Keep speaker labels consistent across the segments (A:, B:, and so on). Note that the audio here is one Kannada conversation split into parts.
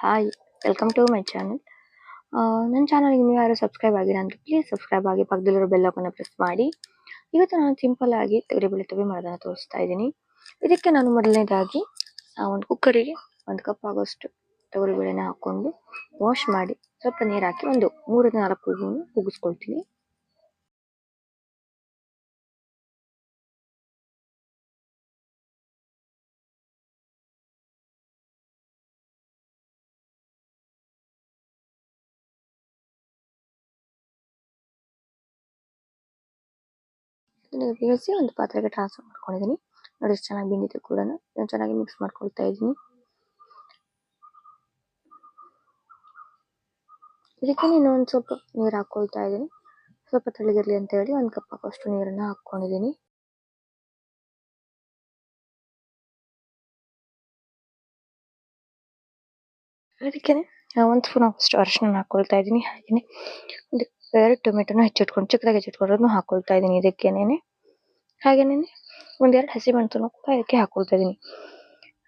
A: Hi welcome to my channel ನನ್ನ ಚಾನಲ್ಗೆ ನೀವು ಯಾರು ಸಬ್ಸ್ಕ್ರೈಬ್ ಆಗಿಲ್ಲ ಅಂದರೆ ಪ್ಲೀಸ್ ಸಬ್ಸ್ಕ್ರೈಬ್ ಆಗಿ ಪಕ್ಕದಲ್ಲಿರೋ ಬೆಲ್ಲವನ್ನು ಪ್ರೆಸ್ ಮಾಡಿ. ಇವತ್ತು ನಾನು ಸಿಂಪಲ್ ಆಗಿ ತೊಗರಿಬೇಳೆ ತೊಗರಿ ಮಾಡೋದನ್ನು ತೋರಿಸ್ತಾ ಇದ್ದೀನಿ. ಇದಕ್ಕೆ ನಾನು ಮೊದಲನೇದಾಗಿ ಒಂದು ಕುಕ್ಕರಿಗೆ ಒಂದು ಕಪ್ ಆಗೋಷ್ಟು ತೊಗರಿಬೇಳೆನ ಹಾಕ್ಕೊಂಡು ವಾಶ್ ಮಾಡಿ. ಸ್ವಲ್ಪ ನೀರು ಹಾಕಿ ಒಂದು ಮೂರಿಂದ ನಾಲ್ಕು ಕೂಗು ಕೂಗಿಸ್ಕೊಳ್ತೀನಿ ಇದನ್ನ ಬೇಯಿಸಿ ಒಂದು ಪಾತ್ರೆಗೆ ಟ್ರಾನ್ಸ್ಫರ್ ಮಾಡ್ಕೊಂಡಿದ್ದೀನಿ. ನೋಡಿ ಎಷ್ಟು ಚೆನ್ನಾಗಿ ಬೆಂದಿದೆ ಕೂಡ. ನಾನು ಚೆನ್ನಾಗಿ ಮಿಕ್ಸ್ ಮಾಡ್ಕೊಳ್ತಾ ಇದ್ದೀನಿ. ಇದಕ್ಕೆ ನಾನು ಒಂದು ಸ್ವಲ್ಪ ನೀರು ಹಾಕೊಳ್ತಾ ಇದ್ದೀನಿ. ಸ್ವಲ್ಪ ತಳಿಗಿರ್ಲಿ ಅಂತ ಹೇಳಿ ಒಂದು ಕಪ್ ಹಾಕೋಷ್ಟು ನೀರನ್ನು ಹಾಕ್ಕೊಂಡಿದ್ದೀನಿ ಅದಕ್ಕೆ ಒಂದು ಸ್ಪೂನ್ ಆಗೋಷ್ಟು ಅರಿಶಿನ ಹಾಕೊಳ್ತಾ ಇದ್ದೀನಿ. ಹಾಗೆಯೇ ಒಂದು ಎರಡು ಟೊಮೆಟೊನ ಹೆಚ್ಚಿಟ್ಕೊಂಡು ಚಿಕ್ಕದಾಗಿ ಹೆಚ್ಚಿಟ್ಕೊಂಡು ಹಾಕೊಳ್ತಾ ಇದ್ದೀನಿ ಇದಕ್ಕೇನೆ ಹಾಗೇನೆ ಒಂದೆರಡು ಹಸಿಮೆಣಸನ್ನು ಕೂಡ ಇದಕ್ಕೆ ಹಾಕೊಳ್ತಾ ಇದ್ದೀನಿ.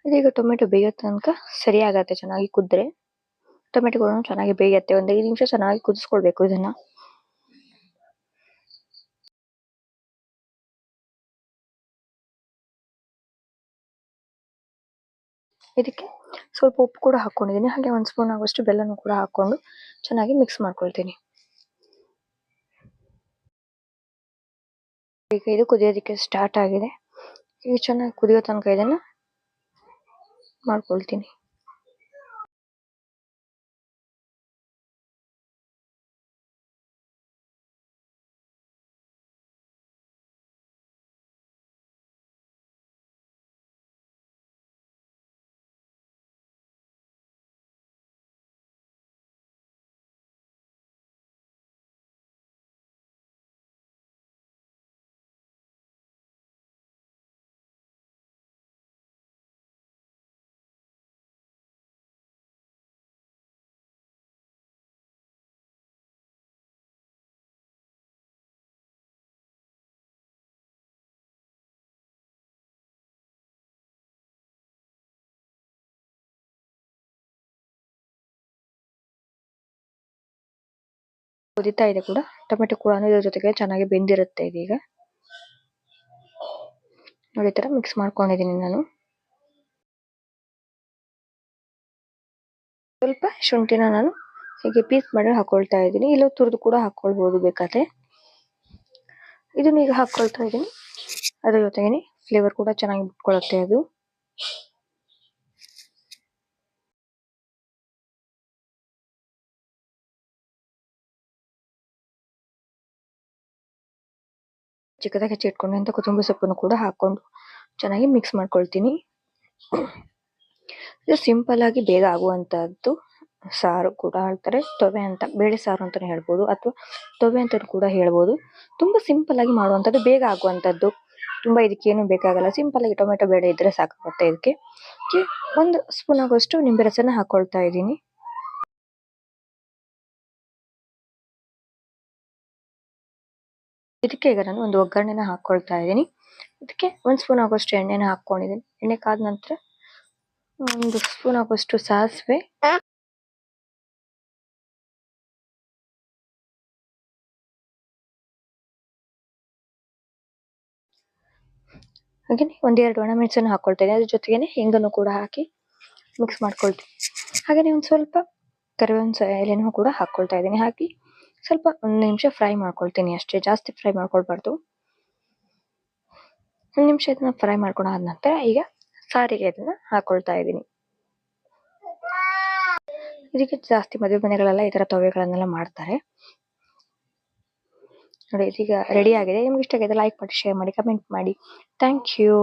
A: ಇದೀಗ ಟೊಮೆಟೊ ಬೇಯೋ ತನಕ ಸರಿಯಾಗತ್ತೆ, ಚೆನ್ನಾಗಿ ಕುದ್ರೆ. ಟೊಮೆಟೊಗಳನ್ನು ಚೆನ್ನಾಗಿ ಬೇಯತ್ತೆ, ಒಂದು ಐದು ನಿಮಿಷ ಚೆನ್ನಾಗಿ ಕುದಿಸ್ಕೊಳ್ಬೇಕು ಇದನ್ನ. ಇದಕ್ಕೆ ಸ್ವಲ್ಪ ಉಪ್ಪು ಕೂಡ ಹಾಕೊಂಡಿದ್ದೀನಿ, ಹಾಗೆ ಒಂದು ಸ್ಪೂನ್ ಆಗುವಷ್ಟು ಬೆಲ್ಲನೂ ಕೂಡ ಹಾಕೊಂಡು ಚೆನ್ನಾಗಿ ಮಿಕ್ಸ್ ಮಾಡ್ಕೊಳ್ತೀನಿ. ಈಗ ಇದು ಕುದಿಯೋದಕ್ಕೆ ಸ್ಟಾರ್ಟ್ ಆಗಿದೆ. ಈಗ ಚೆನ್ನಾಗಿ ಕುದಿಯೋ ತನಕ ಇದನ್ನ ಮಾಡ್ಕೊಳ್ತೀನಿ. ಕುದಿತಾ ಇದೆ ಕೂಡ. ಟೊಮೆಟೊ ಕೂಡ ಇದರ ಜೊತೆಗೆ ಚೆನ್ನಾಗಿ ಬೆಂದಿರುತ್ತೆ ಇದೀಗ ನೋಡಿ ತರ ಮಿಕ್ಸ್ ಮಾಡ್ಕೊಂಡಿದ್ದೀನಿ ನಾನು. ಸ್ವಲ್ಪ ಶುಂಠಿನ ನಾನು ಹೀಗೆ ಪೀಸ್ ಮಾಡಿ ಹಾಕೊಳ್ತಾ ಇದ್ದೀನಿ. ಇಲ್ಲ ತುರಿದು ಕೂಡ ಹಾಕೊಳ್ಬಹುದು ಬೇಕಾದ್ರೆ. ಇದನ್ನ ಈಗ ಹಾಕೊಳ್ತಾ ಇದ್ದೀನಿ. ಅದ್ರ ಜೊತೆಗೆ ಫ್ಲೇವರ್ ಕೂಡ ಚೆನ್ನಾಗಿ ಬಿಟ್ಕೊಳ್ಳುತ್ತೆ ಅದು. ಚಿಕ್ಕದಾಗಿ ಹೆಚ್ಚಿಟ್ಕೊಂಡಂತ ಕೊತ್ತಂಬರಿ ಸೊಪ್ಪನ್ನು ಕೂಡ ಹಾಕೊಂಡು ಚೆನ್ನಾಗಿ ಮಿಕ್ಸ್ ಮಾಡ್ಕೊಳ್ತೀನಿ. ಇದು ಸಿಂಪಲ್ ಆಗಿ ಬೇಗ ಆಗುವಂತಹದ್ದು ಸಾರು ಕೂಡ ಹೇಳ್ತಾರೆ ತೊವೆ ಅಂತ, ಬೇಳೆ ಸಾರು ಅಂತಾನೆ ಹೇಳ್ಬೋದು ಅಥವಾ ತೊವೆ ಅಂತ ಕೂಡ ಹೇಳ್ಬೋದು. ತುಂಬಾ ಸಿಂಪಲ್ ಆಗಿ ಮಾಡುವಂತದ್ದು ಬೇಗ ಆಗುವಂತದ್ದು ತುಂಬಾ ಏನು ಬೇಕಾಗಲ್ಲ. ಸಿಂಪಲ್ ಆಗಿ ಟೊಮೆಟೊ, ಬೇಳೆ ಇದ್ರೆ ಸಾಕಾಗುತ್ತೆ ಇದಕ್ಕೆ. ಒಂದು ಸ್ಪೂನ್ ಆಗುವಷ್ಟು ನಿಂಬೆ ರಸನ ಹಾಕೊಳ್ತಾ ಇದ್ದೀನಿ. ಇದಕ್ಕೆ ಈಗ ನಾನು ಒಂದು ಒಗ್ಗರಣೆನ ಹಾಕೊಳ್ತಾ ಇದ್ದೀನಿ. ಇದಕ್ಕೆ ಒಂದು ಸ್ಪೂನ್ ಆಗೋಷ್ಟು ಎಣ್ಣೆನ ಹಾಕ್ಕೊಂಡಿದ್ದೀನಿ ಎಣ್ಣೆ ಕಾದ ನಂತರ ಒಂದು ಸ್ಪೂನ್ ಆಗೋಷ್ಟು ಸಾಸಿವೆ. ಹಾಗೇನೆ ಒಂದೆರಡು ಒಣಮೆಣಸನ್ನು ಹಾಕೊಳ್ತಾ ಇದ್ದೀನಿ. ಅದ್ರ ಜೊತೆಗೇನೆ ಹಿಂಗನ್ನು ಕೂಡ ಹಾಕಿ ಮಿಕ್ಸ್ ಮಾಡ್ಕೊಳ್ತೀನಿ. ಹಾಗೇನೆ ಒಂದು ಸ್ವಲ್ಪ ಕರಿಬೇವಿನ ಎಲೆನೂ ಕೂಡ ಹಾಕ್ಕೊಳ್ತಾ ಇದ್ದೀನಿ. ಹಾಕಿ ಸ್ವಲ್ಪ ಒಂದು ನಿಮಿಷ ಫ್ರೈ ಮಾಡ್ಕೊಳ್ತೀನಿ ಅಷ್ಟೇ, ಜಾಸ್ತಿ ಫ್ರೈ ಮಾಡ್ಕೊಳ್ಬಾರ್ದು. ಒಂದು ನಿಮಿಷ ಇದನ್ನ ಫ್ರೈ ಮಾಡ್ಕೊಂಡು ಆದ ನಂತರ ಈಗ ಸಾರಿಗೆ ಇದನ್ನ ಹಾಕೊಳ್ತಾ ಇದ್ದೀನಿ. ಇದಕ್ಕೆ ಜಾಸ್ತಿ ಮದುವೆ ಮನೆಗಳೆಲ್ಲ ಈ ತರ ತೊವೆಗಳನ್ನೆಲ್ಲ ಮಾಡ್ತಾರೆ. ನೋಡಿ, ಇದೀಗ ರೆಡಿ ಆಗಿದೆ. ನಿಮ್ಗೆ ಇಷ್ಟ ಆಗಿದೆ ಲೈಕ್ ಮಾಡಿ ಶೇರ್ ಮಾಡಿ ಕಮೆಂಟ್ ಮಾಡಿ. Thank you